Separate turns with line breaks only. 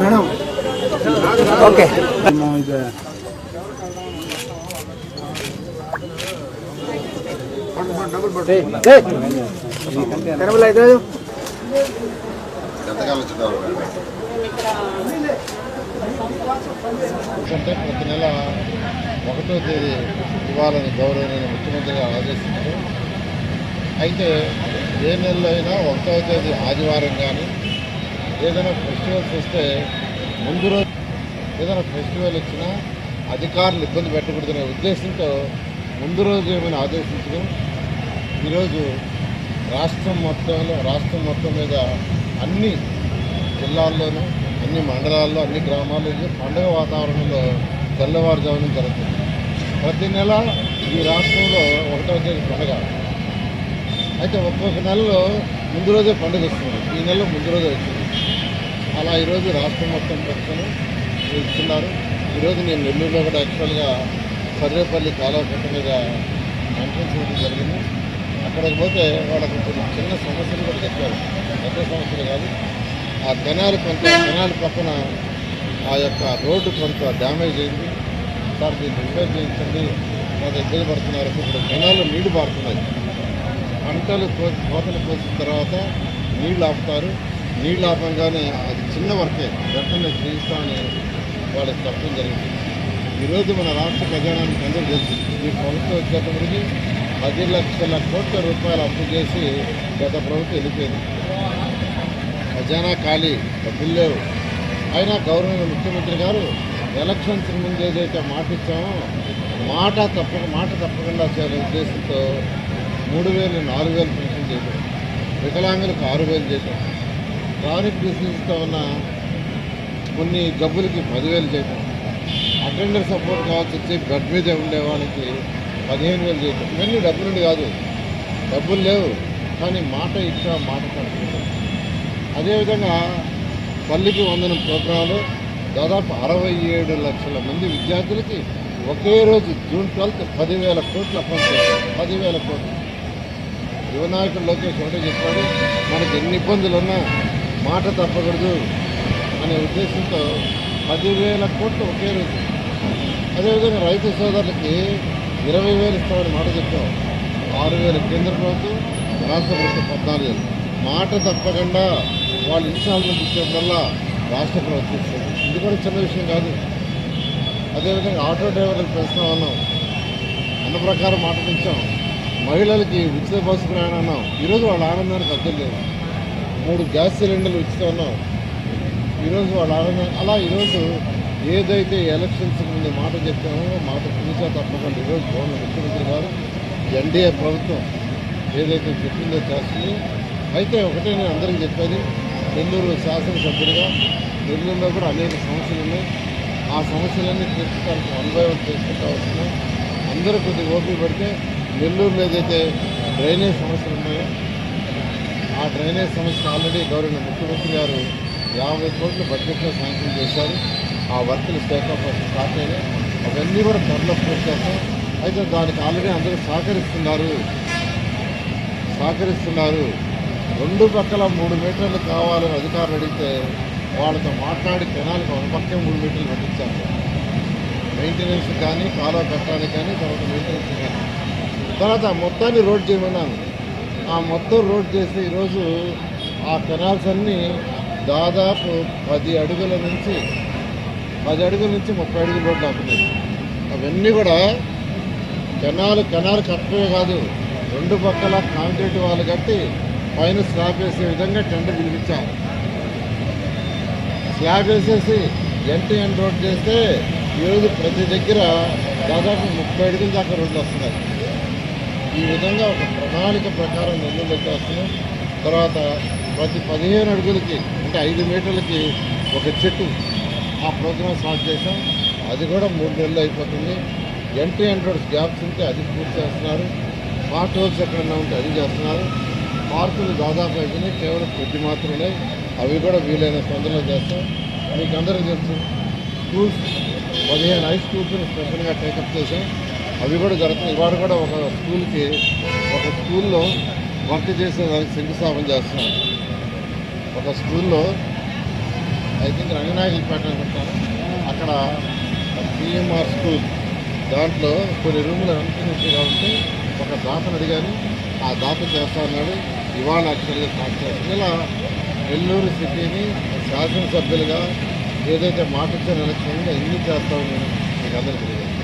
Madam
okay.
ఎంతకాలం అంటే ప్రతి నెల ఒకటో తేదీ ఇవ్వాలని గౌరవనీయ ముఖ్యమంత్రి ఆదేశించారు. అయితే ఏ నెలలో అయినా ఒకటో తేదీ ఆదివారం కానీ ఏదైనా ఫెస్టివల్స్ వస్తే ముందు రోజు ఏదైనా ఫెస్టివల్ వచ్చినా అధికారులు ఇబ్బంది పెట్టకూడదనే ఉద్దేశంతో ముందు రోజు ఏమైనా ఆదేశించడం ఈరోజు రాష్ట్రం మొత్తంలో రాష్ట్రం మొత్తం మీద అన్ని జిల్లాల్లోనూ అన్ని మండలాల్లో అన్ని గ్రామాల్లో పండుగ వాతావరణంలో తెల్లవారుజామున జరుగుతుంది. ప్రతి నెల ఈ రాష్ట్రంలో ఒకటో తేదీ పండుగ. అయితే ఒక్కొక్క నెలలో ముందు రోజే పండుగ వస్తుంది. ఈ నెలలో ముందు రోజే వచ్చింది. అలా ఈరోజు రాష్ట్రం మొత్తం పెట్టుకొని ఇస్తున్నారు ఈరోజు నేను నెల్లూరులో కూడా యాక్చువల్గా సర్వేపల్లి కాలువ కట్ట మీద ఎంట్రన్స్ ఇవ్వడం జరిగింది. అక్కడికి పోతే వాళ్ళకి కొన్ని చిన్న సమస్యలు కూడా చెప్పారు. పెద్ద సమస్యలు కాదు. ఆ కెనాల్ కొంత కెనాల్ పక్కన ఆ యొక్క రోడ్డు కొంత డ్యామేజ్ అయింది. సార్ దీన్ని రిపేర్ చేయించండి. కొంత ఇబ్బంది పడుతున్నారు ఇప్పుడు కెనాల్లో నీళ్ళు పారుతున్నాయి పంటలు కో- కోతలు కోసిన తర్వాత నీళ్ళు ఆపుతారు. నీళ్ళు ఆపంగానే అది చిన్న వరకే వెంటనే క్షీణిస్తామని వాళ్ళకి చెప్పడం జరిగింది. ఈరోజు మన రాష్ట్ర ఖజానానికి అందరూ తెలుసు ఈ ప్రభుత్వం వచ్చేటప్పటికి పది లక్షల కోట్ల రూపాయలు అప్పు చేసి గత ప్రభుత్వం వెళ్ళిపోయింది. ఖజానా ఖాళీ డబ్బులు లేవు. అయినా గౌరవ ముఖ్యమంత్రి గారు ఎలక్షన్స్ ముందు ఏదైతే మాట ఇచ్చామో మాట తప్పక మాట తప్పకుండా చేయాలనే ఉద్దేశంతో మూడు వేలు నాలుగు వేలు పెన్షన్ చేయడం వికలాంగులకు ఆరు వేలు చేశాం. క్రానిక్ డిసీజ్తో ఉన్న కొన్ని జబ్బులకి పదివేలు చేయటం అటెండర్ సపోర్ట్ కావచ్చు వచ్చి బెడ్ మీద ఉండే వాళ్ళకి పదిహేను వేలు చేయడం ఇవన్నీ డబ్బులు కాదు. డబ్బులు లేవు. కానీ మాట ఇచ్చా మాట కట్టుకుంటాం అదేవిధంగా పల్లికి వందన ప్రోగ్రాంలో దాదాపు అరవై ఏడు లక్షల మంది విద్యార్థులకి ఒకే రోజు జూన్ ట్వెల్త్ పదివేల కోట్లు అకౌంట్ పదివేల కోట్లు. యువనాయకుడు లోకేష్ ఒకటే చెప్పాడు మనకి ఎన్ని ఇబ్బందులు ఉన్నా మాట తప్పకూడదు అనే ఉద్దేశంతో పదివేల కోట్లు ఒకే రోజు. అదేవిధంగా రైతు సోదరులకి ఇరవై వేలు ఇస్తామని మాట చెప్పాం. ఆరు వేలు కేంద్ర ప్రభుత్వం రాష్ట్ర ప్రభుత్వం పద్నాలుగు వేలు. మాట తప్పకుండా వాళ్ళు ఇన్స్టాల్మెంట్ ఇచ్చేప్పుడల్లా రాష్ట్ర ప్రభుత్వం ఇస్తుంది. ఇది కూడా చిన్న విషయం కాదు. అదేవిధంగా ఆటో డ్రైవర్లకు పెంచుతా ఉన్నాం అన్న ప్రకారం మాట పెంచాం మహిళలకి ఉచిత బస్సు ప్రయాణం అన్నాం. ఈరోజు వాళ్ళ ఆనందానికి అర్థం లేదు. మూడు గ్యాస్ సిలిండర్లు ఉచితం అన్నాం. ఈరోజు వాళ్ళ ఆనందం అలా ఈరోజు ఏదైతే ఎలక్షన్స్ ముందు మాట చెప్పామో మాట చూసా తప్పకుండా ఈరోజు గవర్నర్ ముఖ్యమంత్రి గారు ఎన్డీఏ ప్రభుత్వం ఏదైతే చెప్పిందో చేస్తుంది. అయితే ఒకటే నేను అందరికీ చెప్పేది నెల్లూరు శాసనసభ్యుడిగా నెల్లూరులో కూడా అనేక సమస్యలు ఉన్నాయి. ఆ సమస్యలన్నీ తీర్చడానికి వన్ బై వన్ తీసుకుంటా వస్తున్నాం. అందరూ కొద్దిగా ఓపిక పడితే నెల్లూరులో ఏదైతే డ్రైనేజ్ సమస్యలు ఉన్నాయో ఆ డ్రైనేజ్ సమస్య ఆల్రెడీ గౌరవ ముఖ్యమంత్రి గారు యాభై కోట్లు బడ్జెట్లో శాంక్షన్ చేశారు. ఆ వర్కులు స్టేకప్ స్టార్ట్ అయినాయి. అవన్నీ కూడా త్వరలో పూర్తి చేస్తాం. అయితే దానికి ఆల్రెడీ అందరూ సహకరిస్తున్నారు. సహకరిస్తున్నారు. రెండు పక్కల మూడు మీటర్లు కావాలని అధికారులు అడిగితే వాళ్ళతో మాట్లాడి కెనాల్కి ఒక పక్కే మూడు మీటర్లు పట్టించారు మెయింటెనెన్స్ కానీ కాలువ కట్టడానికి కానీ తర్వాత మెయింటెనెన్స్ కానీ. తర్వాత మొత్తాన్ని రోడ్ చేయమన్నాను. ఆ మొత్తం రోడ్ చేసి ఈరోజు ఆ కెనాల్స్ అన్నీ దాదాపు పది అడుగుల నుంచి పది అడుగుల నుంచి ముప్పై అడుగుల రోడ్లు ఆపుతున్నాయి అవన్నీ కూడా కెనాల్ కెనాల్ కట్టడమే కాదు రెండు పక్కల కాంక్రీట్ వాళ్ళు కట్టి పైన స్లాబ్ వేసే విధంగా టెండర్ పిలిపించాం స్లాబ్ వేసేసి ఎంట ఎండ్ రోడ్ చేస్తే ఈరోజు ప్రతి దగ్గర దాదాపు ముప్పై అడుగుల దాకా రోడ్లు వస్తున్నాయి. ఈ విధంగా ఒక ప్రణాళిక ప్రకారం నెల్లూరు పెట్టేస్తున్నాం తర్వాత ప్రతి పదిహేను అడుగులకి అంటే ఐదు మీటర్లకి ఒక చెట్టు ఆ ప్రోగ్రాం స్టార్ట్ చేసాం అది కూడా మూడు నెలలు అయిపోతుంది. ఎంట్రీ అండ్ గ్యాప్స్ ఉంటే అది పూర్తి చేస్తున్నారు. పార్ట్ హోల్స్ ఎక్కడన్నా ఉంటే అది చేస్తున్నారు. పార్కులు దాదాపు అయిపోయినాయి. కేవలం కొద్ది మాత్రమే అవి కూడా వీలైన తొందరలో చేస్తాం. మీకు అందరికీ తెలుసు స్కూల్స్ పదిహేను హై స్కూల్స్ని స్పెషల్గా టేకప్ చేసాం అవి కూడా జరుగుతున్నాయి ఇవాళ కూడా ఒక స్కూల్కి ఒక స్కూల్లో వర్క్ చేసే దానికి శంకుస్థాపన చేస్తున్నాం ఒక స్కూల్లో ఐ థింక్ రంగనాయకులపేట అనుకుంటాను. అక్కడ పిఎంఆర్ స్కూల్ దాంట్లో కొన్ని రూములు అన్ఫినిష్గా ఉంటే ఒక దాతను అడిగాను. ఆ దాత చేస్తా అన్నాడు ఇవాళ యాక్చువల్గా స్టార్ట్ ఇలా నెల్లూరు సిటీని శాసనసభ్యులుగా ఏదైతే మాట ఇచ్చిన ఎలక్షన్గా ఎన్ని చేస్తామని మీకు అందరికీ తెలియదు.